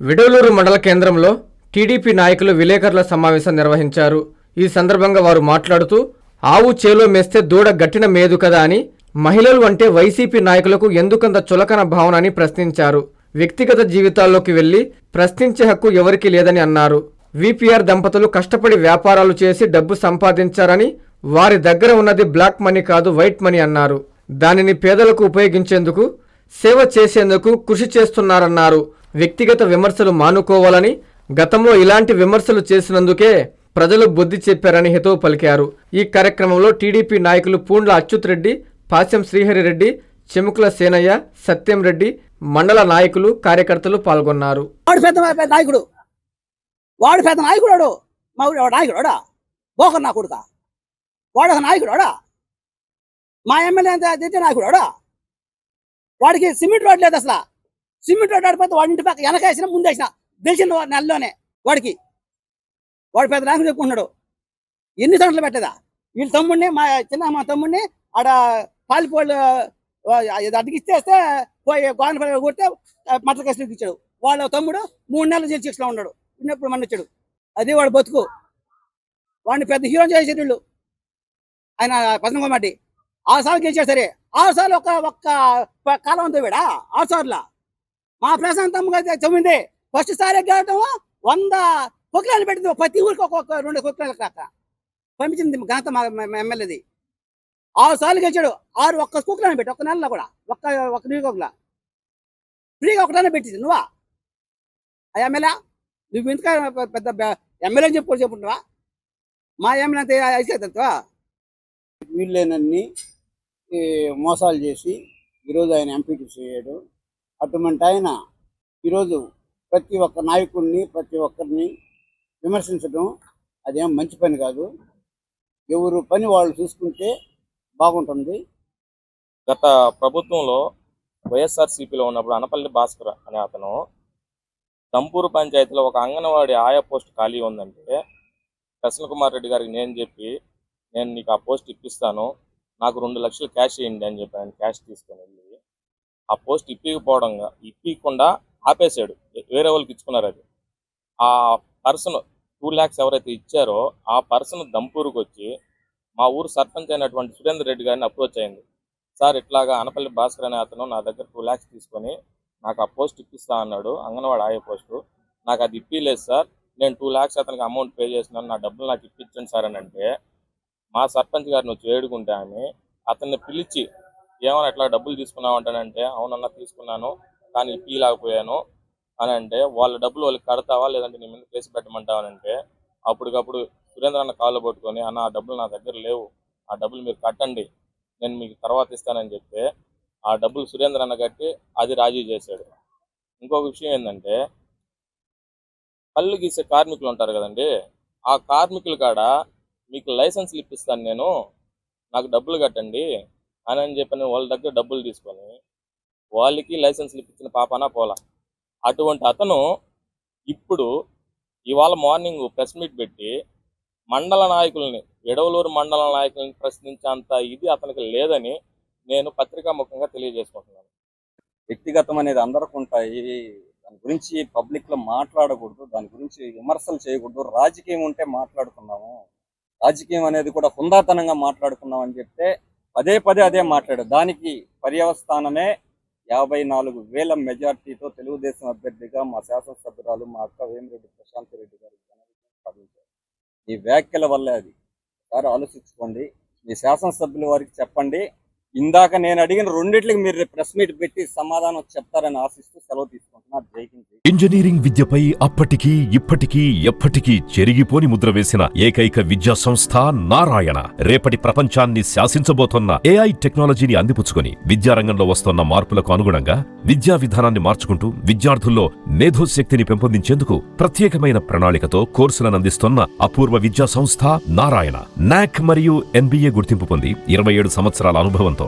విడవలూరు మండల కేంద్రంలో టీడీపీ నాయకులు విలేకరుల సమావేశం నిర్వహించారు. ఈ సందర్భంగా వారు మాట్లాడుతూ ఆవు చేలో మేస్తే దూడ గట్టిన మేదు కదా అని మహిళలు అంటే వైసీపీ నాయకులకు ఎందుకంత చులకన భావన అని ప్రశ్నించారు. వ్యక్తిగత జీవితాల్లోకి వెళ్ళి ప్రశ్నించే హక్కు ఎవరికీ లేదని అన్నారు. విపిఆర్ దంపతులు కష్టపడి వ్యాపారాలు చేసి డబ్బు సంపాదించారని వారి దగ్గర ఉన్నది బ్లాక్ మనీ కాదు వైట్ మనీ అన్నారు. దానిని పేదలకు ఉపయోగించేందుకు సేవ చేసేందుకు కృషి చేస్తున్నారన్నారు. వ్యక్తిగత విమర్శలు మానుకోవాలని గతంలో ఇలాంటి విమర్శలు చేసినందుకే ప్రజలు బుద్ధి చెప్పారని హితవు పలికారు. ఈ కార్యక్రమంలో టీడీపీ నాయకులు పూండ్ల అచ్యుత్ రెడ్డి పాశం శ్రీహరిరెడ్డి చెముకుల సేనయ్య సత్యం రెడ్డి మండల నాయకులు కార్యకర్తలు పాల్గొన్నారు. వాడు పెద్ద నాయకుడు. వాడు పెద్ద నాయకుడు మా ఊరి నాయకుడు బోకర్ నా కొడుక. వాడు ఒక నాయకుడు మా ఎమ్మెల్యే అంత నాయకుడు వాడికి సిమెంట్ రోడ్ లేదు అసలు. సిమెంట్ రోడ్ ఆడిపోతే వాడి ఇంటి పక్క వెనకేసిన ముందేసిన గెలిచిన వా- నెలలోనే వాడికి. వాడు పెద్ద నాయకుడు చెప్పుకున్నాడు ఎన్ని సంవత్సరాలు పెట్టదా వీళ్ళ తమ్ముడిని మా చిన్న మా తమ్ముడిని ఆడ పాలిపోళ్ళు అడ్డగిస్తేస్తే పోయి గోనపల్లి కొడితే మట్ల కేసులకు ఇచ్చాడు. వాళ్ళ తమ్ముడు మూడు నెలలు జైలు శిక్షలో ఉన్నాడు. ఉన్నప్పుడు మన వచ్చాడు. అదే వాడు బతుకు. వాడిని పెద్ద హీరో చేసేది వీళ్ళు. ఆయన పద్మకుమాటి ఆరు సార్లు గెలిచాడు సరే. ఆరు సార్లు ఒక ఒక్క కాలం ఉంది వీడా? ఆరు సార్లు? మా ప్రశాంతమ్మ గారి చెప్పింది. ఫస్ట్ సారి గెలవటం వంద కుక్కలను పెట్టింది. ప్రతి ఊరికి ఒక్కొక్క రెండు కుక్కలు కాక. పంపించింది ఘనత మా ఎమ్మెల్యేది. ఆరు సార్లు గెలిచాడు. ఆరు ఒక్క కుక్కలను పెట్టి ఒక్క నెలలో కూడా. ఒక్క ఒక్క నీకొకలా ఫ్రీగా ఒకటానే పెట్టింది. నువ్వా? ఆ ఎమ్మెల్యే? నువ్వు ఇంతగా పెద్ద ఎమ్మెల్యే చెప్పు చెప్పుకుంటున్నావా మా ఎమ్మెల్యే అంతే ఐక్యతత్వా వీళ్ళేనన్ని ఈ, మోసాలు చేసి ఈరోజు ఆయన ఎంపీటీ చేయడు. అటువంటి ఆయన ఈరోజు ప్రతి ఒక్క నాయకుడిని ప్రతి ఒక్కరిని విమర్శించడం అదేం మంచి పని కాదు. ఎవరు పని వాళ్ళు చూసుకుంటే బాగుంటుంది. గత ప్రభుత్వంలో వైఎస్ఆర్సీపీలో ఉన్నప్పుడు అనపల్లి భాస్కర్ అనే అతను దంపూరు పంచాయతీలో ఒక అంగన్వాడి ఆయా పోస్ట్ ఖాళీ ఉందంటే ప్రసన్న కుమార్ రెడ్డి గారికి నేను చెప్పి నేను నీకు ఆ పోస్ట్ ఇప్పిస్తాను నాకు రెండు లక్షలు క్యాష్ ఇవ్వండి అని చెప్పి ఆయన క్యాష్ తీసుకొని వెళ్ళి ఆ పోస్ట్ ఇప్పికపోవడం ఇప్పకుండా ఆపేశాడు. వేరే వాళ్ళకి ఇచ్చుకున్నారు అది. ఆ పర్సన్ టూ ల్యాక్స్ ఎవరైతే ఇచ్చారో ఆ పర్సన్ దంపూరుకు వచ్చి మా ఊరు సర్పంచ్ అయినటువంటి సురేందర్ రెడ్డి గారిని అప్రోచ్ అయింది. సార్ ఇట్లాగా అనపల్లి భాస్కర్ అనే అతను నా దగ్గర టూ ల్యాక్స్ తీసుకొని నాకు ఆ పోస్ట్ ఇప్పిస్తా అన్నాడు. అంగన్వాడి ఆయా పోస్టు. నాకు అది ఇప్పిలేదు సార్. నేను టూ ల్యాక్స్ అతనికి అమౌంట్ పే చేసినాను నా డబ్బులు నాకు ఇప్పించండి సార్ అని అంటే మా సర్పంచ్ గారిని వచ్చి వేడుకుంటే ఆమె అతన్ని పిలిచి ఏమన్నా ఎట్లా డబ్బులు తీసుకున్నావు అంటానంటే అవునన్నా తీసుకున్నాను కానీ ఇప్పిలాకపోయాను అని అంటే వాళ్ళ డబ్బులు వాళ్ళకి కడతావా? లేదంటే నీ మీద కేసు పెట్టమంటావా అంటే అప్పటికప్పుడు సురేంద్ర అన్న కాళ్ళు పట్టుకొని అన్న ఆ డబ్బులు నా దగ్గర లేవు. ఆ డబ్బులు మీరు కట్టండి. నేను మీకు తర్వాత ఇస్తానని చెప్తే ఆ డబ్బులు సురేంద్ర అన్న కట్టి అది రాజీ చేశాడు. ఇంకొక విషయం ఏంటంటే కళ్ళు గీసే కార్మికులు ఉంటారు కదండి ఆ కార్మికుల కాడ మీకు లైసెన్స్ ఇప్పిస్తాను నేను నాకు డబ్బులు కట్టండి అని అని చెప్పని వాళ్ళ దగ్గర డబ్బులు తీసుకొని వాళ్ళకి లైసెన్స్లు ఇప్పించిన పాపన పోలా. అటువంటి అతను ఇప్పుడు ఇవాళ మార్నింగ్ ప్రెస్ మీట్ పెట్టి మండల నాయకుల్ని ఎడవలూరు మండల నాయకుల్ని ప్రశ్నించేంత ఇది అతనికి లేదని నేను పత్రికాముఖంగా తెలియజేసుకుంటున్నాను. వ్యక్తిగతం అనేది అందరికి ఉంటాయి. దాని గురించి పబ్లిక్లో మాట్లాడకూడదు దాని గురించి విమర్శలు చేయకూడదు రాజకీయం ఉంటే మాట్లాడుకున్నాము రాజకీయం అనేది కూడా హుందాతనంగా మాట్లాడుకున్నాం అని చెప్తే పదే పదే అదే మాట్లాడు. దానికి పర్యవస్థానమే యాభై నాలుగు వేల మెజార్టీతో తెలుగుదేశం అభ్యర్థిగా మా శాసనసభ్యురాలు మా అక్క వేమిరెడ్డి ప్రశాంత్ రెడ్డి గారు సాధించారు ఈ వ్యాఖ్యల వల్లే అది. ఒకసారి ఆలోచించుకోండి. మీ శాసనసభ్యుల వారికి చెప్పండి. ఇందాక నేను అడిగిన రెండిట్లకి మీరు ప్రెస్ మీట్ పెట్టి సమాధానం చెప్తారని ఆశిస్తూ సెలవు తీసుకుంటున్నారు ఇంజనీరింగ్ విద్యపై అప్పటికీ ఇప్పటికీ ఎప్పటికీ చెరిగిపోని ముద్ర వేసిన ఏకైక విద్యా సంస్థ నారాయణ. రేపటి ప్రపంచాన్ని శాసించబోతున్న ఏఐ టెక్నాలజీని అందిపుచ్చుకొని విద్యారంగంలో వస్తున్న మార్పులకు అనుగుణంగా విద్యా విధానాన్ని మార్చుకుంటూ విద్యార్థుల్లో మేధోశక్తిని పెంపొందించేందుకు ప్రత్యేకమైన ప్రణాళికతో కోర్సులను అందిస్తున్న అపూర్వ విద్యా సంస్థ నారాయణ. నాక్ మరియు ఎన్బిఏ గుర్తింపు పొంది ఇరవై ఏడు సంవత్సరాల అనుభవంతో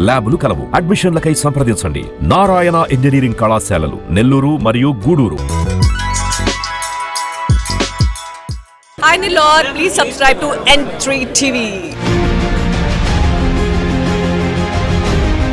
ల్యాబ్లు కలవు. అడ్మిషన్లకై సంప్రదించండి. నారాయణ ఇంజనీరింగ్ కళాశాలలు నెల్లూరు మరియు Gudur. Hi Nilor, please subscribe to N3 TV.